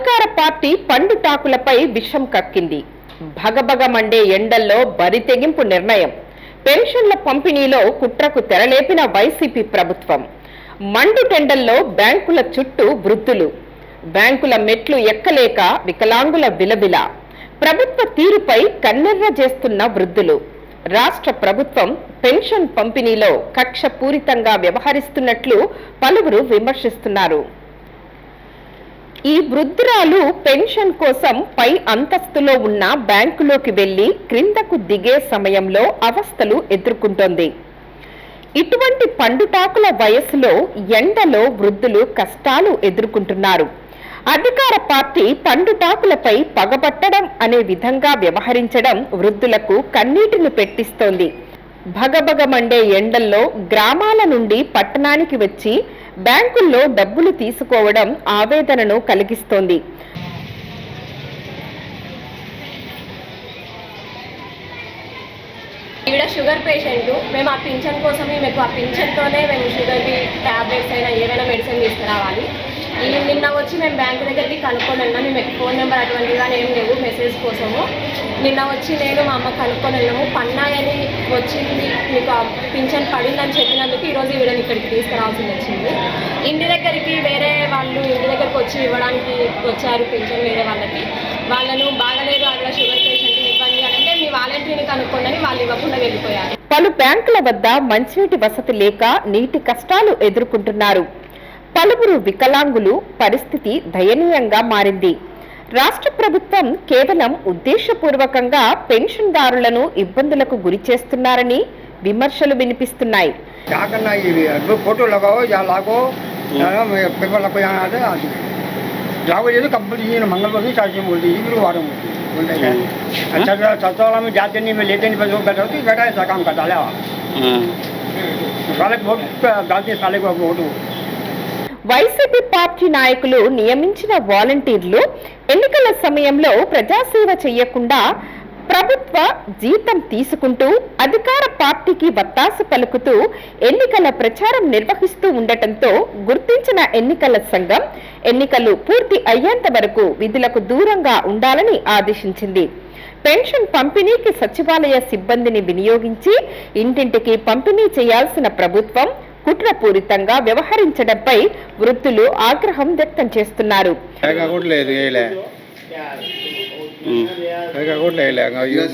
అధికార పార్టీ పండుటాకులపై విషం కక్కింది. భగభగ మండే ఎండల్లో బరితెగింపు నిర్ణయం. పెన్షన్ల పంపిణీలో కుట్రకు తెరలేపిన వైసీపీ ప్రభుత్వం. మండు టెండల్లో బ్యాంకుల చుట్టూ వృద్ధులు. బ్యాంకుల మెట్లు ఎక్కలేక వికలాంగుల విలబిల ప్రభుత్వ తీరుపై కన్నెర్ర చేస్తున్న వృద్ధులు. రాష్ట్ర ప్రభుత్వం పెన్షన్ పంపిణీలో కక్షపూరితంగా వ్యవహరిస్తున్నట్లు పలువురు విమర్శిస్తున్నారు. ఈ వృద్ధురాలు పెన్షన్ కోసం పై అంతస్తులో ఉన్న బ్యాంకులోకి వెళ్ళి క్రిందకు దిగే సమయంలో అవస్థలు ఎదుర్కొంటోంది. ఇటువంటి పండుటాకుల వయసులో ఎండలో వృద్ధులు కష్టాలు ఎదుర్కొంటున్నారు. అధికార పార్టీ పండుటాకులపై పగబట్టడం అనే విధంగా వ్యవహరించడం వృద్ధులకు కన్నీటిని పెట్టిస్తోంది. భగభగమండే ఎండల్లో గ్రామాల నుండి పట్టణానికి వచ్చి బ్యాంకుల్లో డబ్బులు తీసుకోవడం ఆవేదనను కలిగిస్తోంది. ఈవిడ షుగర్ పేషెంట్. మేము ఆ పింఛన్ కోసం మేము ఆ పింఛన్తోనే మేము షుగర్కి ట్యాబ్లెట్స్ అయినా ఏమైనా మెడిసిన్ తీసుకురావాలి. ఈ నిన్న వచ్చి మేము బ్యాంక్ దగ్గరికి కనుక్కొని వెళ్ళాం మేము ఫోన్ నెంబర్ అటువంటివి కానీ ఏం లేవు మెసేజ్ కోసము. నిన్న వచ్చి నేను మా అమ్మ కనుక్కొని వెళ్ళాము. పన్నాయని వచ్చింది మీకు ఆ పింఛన్ పడిందని చెప్పినందుకు ఈరోజు వీళ్ళని ఇక్కడికి తీసుకురావాల్సి వచ్చింది. ఇంటి దగ్గరికి వేరే వాళ్ళు ఇంటి దగ్గరికి వచ్చి ఇవ్వడానికి వచ్చారు పింఛన్ వేరే వాళ్ళకి. వాళ్ళను బాగలేదు అక్కడ షుగర్ పేషెంట్ ఇవ్వండి అని అంటే మీ వాలంటీర్ని కనుక్కోండి వాళ్ళు ఇవ్వకుండా వెళ్ళిపోయారు. పలు బ్యాంకుల వద్ద మంచినీటి వసతి లేక నీటి కష్టాలు ఎదుర్కొంటున్నారు. పలువురు వికలాంగులు పరిస్థితి దయనీయంగా మారింది. రాష్ట్ర ప్రభుత్వం కేవలం ఉద్దేశపూర్వకంగా పెన్షన్దారులను ఇబ్బందులకు గురి చేస్తున్నారని విమర్శలు వినిపిస్తున్నాయి. వాళ్ళకి vote Gandhi vote. YCP party నాయకులు నియమించిన వాలంటీర్లు ఎన్నికల సమయంలో ప్రజాసేవ చేయకుండా ప్రభుత్వ జీతం తీసుకుంటూ అధికార పార్టీకి వత్తాసు పలుకుతూ ఎన్నికల ప్రచారం నిర్వహిస్తూ ఉండటంతో గుర్తించిన ఎన్నికల సంఘం ఎన్నికలు పూర్తి అయ్యేంత వరకు విధులకు దూరంగా ఉండాలని ఆదేశించింది. పెన్షన్ పంపిణీకి సచివాలయ సిబ్బందిని వినియోగించి ఇంటింటికి పంపిణీ చేయాల్సిన ప్రభుత్వం కుట్రపూరితంగా వ్యవహరించడంపై వృద్ధులు ఆగ్రహం వ్యక్తం చేస్తున్నారు.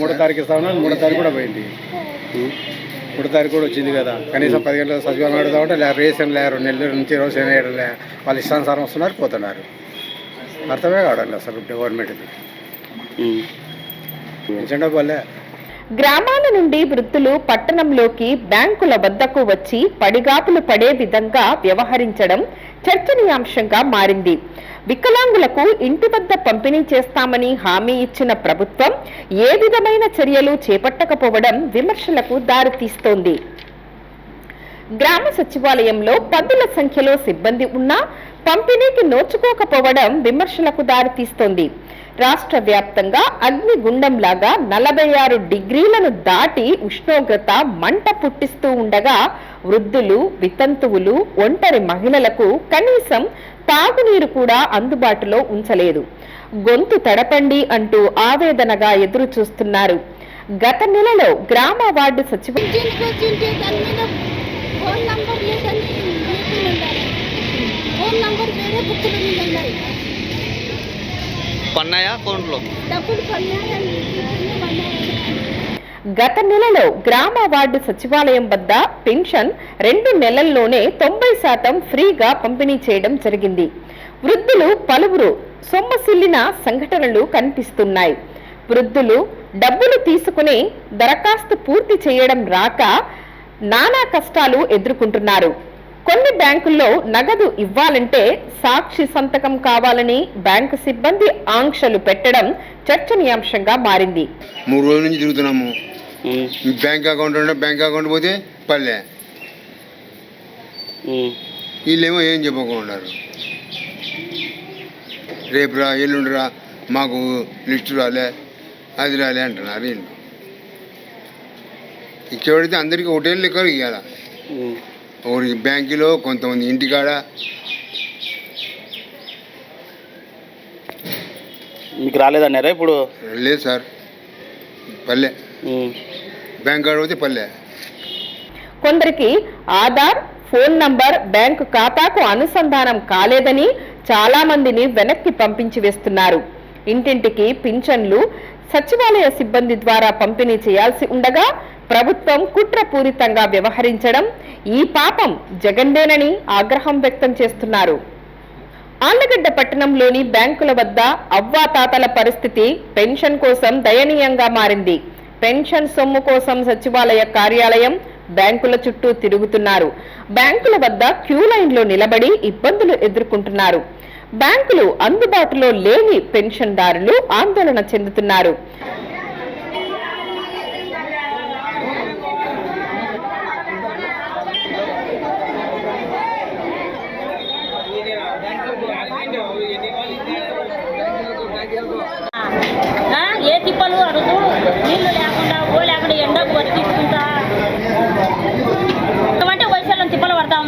మూడో తారీఖు మూడో తారీఖు కూడా పోయింది. మూడో తారీఖు కూడా వచ్చింది కదా. కనీసం పది గంటల సచివాలయం పెడదామంటే లే రేషన్ లే రెండు నెలల నుంచి రోజు వేయడం లే. వాళ్ళు ఇష్టానుసారం వస్తున్నారు పోతున్నారు. అర్థమే కావడం లేదు అసలు గవర్నమెంట్ది డబ్బులే గ్రామాల నుండి వృద్ధులు పట్టణంలోకి బ్యాంకుల వద్దకు వచ్చి పడిగాపులు పడే విధంగా వ్యవహరించడం చర్చనీయాంశంగా మారింది. వికలాంగులకు ఇంటి వద్ద పంపిణీ చేస్తామని హామీ ఇచ్చిన ప్రభుత్వం ఏ విధమైన చర్యలు చేపట్టకపోవడం విమర్శలకు దారితీస్తోంది. గ్రామ సచివాలయంలో పదుల సంఖ్యలో సిబ్బంది ఉన్నా పంపిణీకి నోచుకోకపోవడం విమర్శలకు దారితీస్తోంది. రాష్ట్ర వ్యాప్తంగా అగ్నిగుండంలాగా నలభై ఆరు డిగ్రీలను దాటి ఉష్ణోగ్రత మంట పుట్టిస్తూ ఉండగా వృద్ధులు వితంతువులు ఒంటరి మహిళలకు కనీసం తాగునీరు కూడా అందుబాటులో ఉంచలేదు. గొంతు తడపండి అంటూ ఆవేదనగా ఎదురు చూస్తున్నారు గత నెలలో గ్రామ వార్డు సచివ ఫోన్ నంబర్ వేరే బుక్కులు ఉండాలి ఉన్నాయి. పన్నాయా అకౌంట్లో? గత నెలలో గ్రామ వార్డు సచివాలయం వద్ద పెన్షన్ రెండు నెలల్లోనే తొంభై శాతం ఫ్రీగా పంపిణీ చేయడం జరిగింది. వృద్ధులు పలువురు సొమ్మసిల్లిన సంఘటనలు కనిపిస్తున్నాయి. వృద్ధులు డబ్బులు తీసుకుని దరఖాస్తు పూర్తి చేయడం రాక నానా కష్టాలు ఎదుర్కొంటున్నారు. కొన్ని బ్యాంకుల్లో నగదు ఇవ్వాలంటే సాక్షి సంతకం కావాలని బ్యాంకు సిబ్బంది ఆంక్షలు పెట్టడం చర్చనీయాంశంగా మారింది. మూడు రోజుల నుంచి తిరుగుతున్నాము. బ్యాంక్ అకౌంట్ ఉంటే బ్యాంక్ అకౌంట్ పోతే పల్లె. వీళ్ళేమో ఏం చెప్పకుండా రేపు రా ఎల్లుండి రా మాకు లిస్ట్ రాలే అది రాలే అంటున్నారు వీళ్ళు. ఇచ్చేవాడితే అందరికీ ఒకటే లెక్క ఇవ్వాల ఒకరికి బ్యాంకులో కొంతమంది ఇంటికాడ. మీకు రాలేదన్నారా ఇప్పుడు? లేదు సార్. పల్లె. బ్యాంక్ కార్డు పోతే పల్లె. కొందరికి ఆధార్ ఫోన్ నంబర్ బ్యాంకు ఖాతాకు అనుసంధానం కాలేదని చాలా మందిని వెనక్కి పంపించి వేస్తున్నారు. ఇంటింటికి పింఛన్లు సచివాలయ సిబ్బంది ద్వారా పంపిణీ చేయాల్సి ఉండగా ప్రభుత్వం కుట్రపూరితంగా వ్యవహరించడం ఈ పాపం జగన్దేనని ఆగ్రహం వ్యక్తం చేస్తున్నారు. ఆళ్ళగడ్డ పట్టణంలోని బ్యాంకుల వద్ద అవ్వాతాతల పరిస్థితి పెన్షన్ కోసం దయనీయంగా మారింది. పెన్షన్ సొమ్ము కోసం సచివాలయ కార్యాలయం బ్యాంకుల చుట్టూ తిరుగుతున్నారు. బ్యాంకుల వద్ద క్యూ లైన్లో నిలబడి ఇబ్బందులు ఎదుర్కొంటున్నారు. బ్యాంకులు అందుబాటులో లేని పెన్షన్దారులు ఆందోళన చెందుతున్నారు ఆ, ఏ తిప్పలు అడుగు నీళ్ళు లేకుండా ఓ లేకుండా ఎండకు బతికించుకుంటా అంటే వయసులో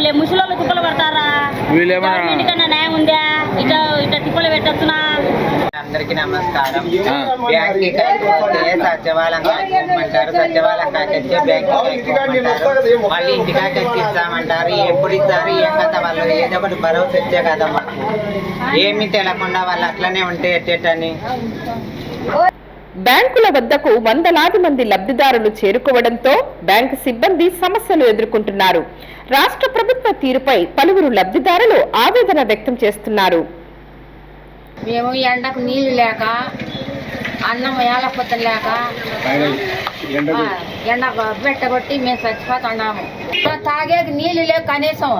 పడతాంలే ముసలోళ్ళు తిప్పలు పడతారా? వీళ్ళేమన్నా- న్యాయం ఉందా? ఇట ఇట తిప్పలు పెట్టచ్చునా? అందరికీ నమస్కారం. మళ్ళీ ఇంటికాకి వచ్చి ఇస్తామంటారు ఎప్పుడు ఇస్తారు ఏం కదా వాళ్ళు ఏదో ఒకటి భరోసా ఇచ్చే కదా మాకు. ఏమీ తెలియకుండా వాళ్ళు అట్లనే ఉంటే ఎట్టేటని. బ్యాంకుల వద్దకు వందలాది మంది లబ్ధిదారులు చేరుకోవడంతో బ్యాంకు సిబ్బంది సమస్యలు ఎదుర్కొంటున్నారు. రాష్ట్ర ప్రభుత్వ తీరుపై పలువురు లబ్ధిదారులు ఆవేదన వ్యక్తం చేస్తున్నారు మేము ఎండకు నీళ్ళు లేక అన్నం ఏలపోత లేక ఎండ పెట్టగొట్టి మేము చచ్చిపోతున్నాము తాగేకి నీళ్ళు లేవు కనీసం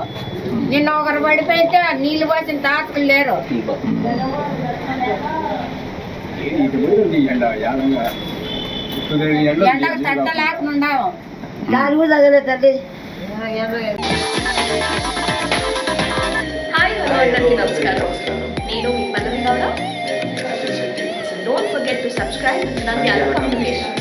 నిన్న ఒకరు పడిపోయితే నీళ్ళు పోసిన తాతలు లేరు ఎండకు తట్ట లేకుండా దాని తగలే తల్లి హాయ్ హలో అందరికీ నమస్కారం నేను మీ Pallavi Gowda. Don't forget to subscribe Nandyal communication